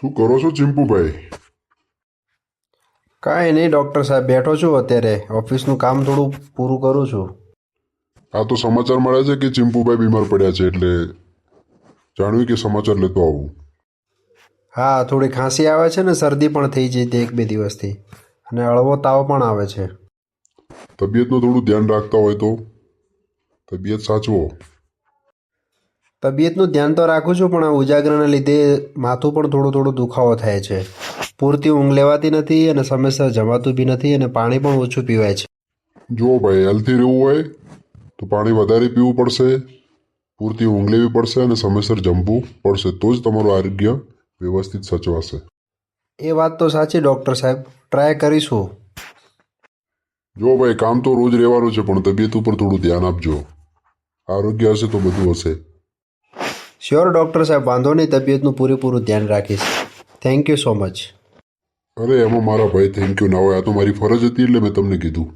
શું કરો છો ચિંપુભાઈ? કાંઈ નહીં ડૉક્ટર સાહેબ બેઠો છું અત્યારે. ઓફિસનું કામ થોડું પૂરું કરું છું. આ તો સમાચાર મળ્યા છે કે ચિંપુભાઈ બીમાર પડ્યા છે એટલે જાણ્યું કે સમાચાર લેતો આવું. હા થોડી ખાંસી આવે છે ને શરદી પણ થઈ જઈ હતી એક બે દિવસથી. અને હળવો તાવ પણ આવે છે. તબિયતનું થોડું ધ્યાન રાખતા હોય તો. તબિયત સાચવો. તબિયતનું ધ્યાન તો રાખું છું પણ આ ઉજાગરના લીધે માથું પણ થોડું થોડું દુખાવો થાય છે. પૂરતી ઊંઘ લેવાતી નથી અને સમયસર જમાતું બી નથી અને પાણી પણ ઓછું પીવાય છે. જુઓ ભાઈ હેલ્થી રહેવું હોય તો પાણી વધારે પીવું પડશે પૂરતી ઊંઘ લેવી પડશે અને સમયસર જમવું પડશે. તો જ તમારું આરોગ્ય વ્યવસ્થિત સચવાશે. એ વાત તો સાચી ડૉક્ટર સાહેબ. ટ્રાય કરીશું. જો ભાઈ કામ તો રોજ રહેવાનું છે પણ તબિયત ઉપર થોડું ધ્યાન આપજો. આરોગ્ય હશે તો બધું હશે. શ્યોર ડૉક્ટર સાહેબ, વાંધો નહીં, તબિયતનું પૂરેપૂરું ધ્યાન રાખીશ. થેન્ક યુ સો મચ અરે, એમાં મારા ભાઈ થેન્ક યુ ના હોય, આ તો મારી ફરજ હતી એટલે મેં તમને કીધું.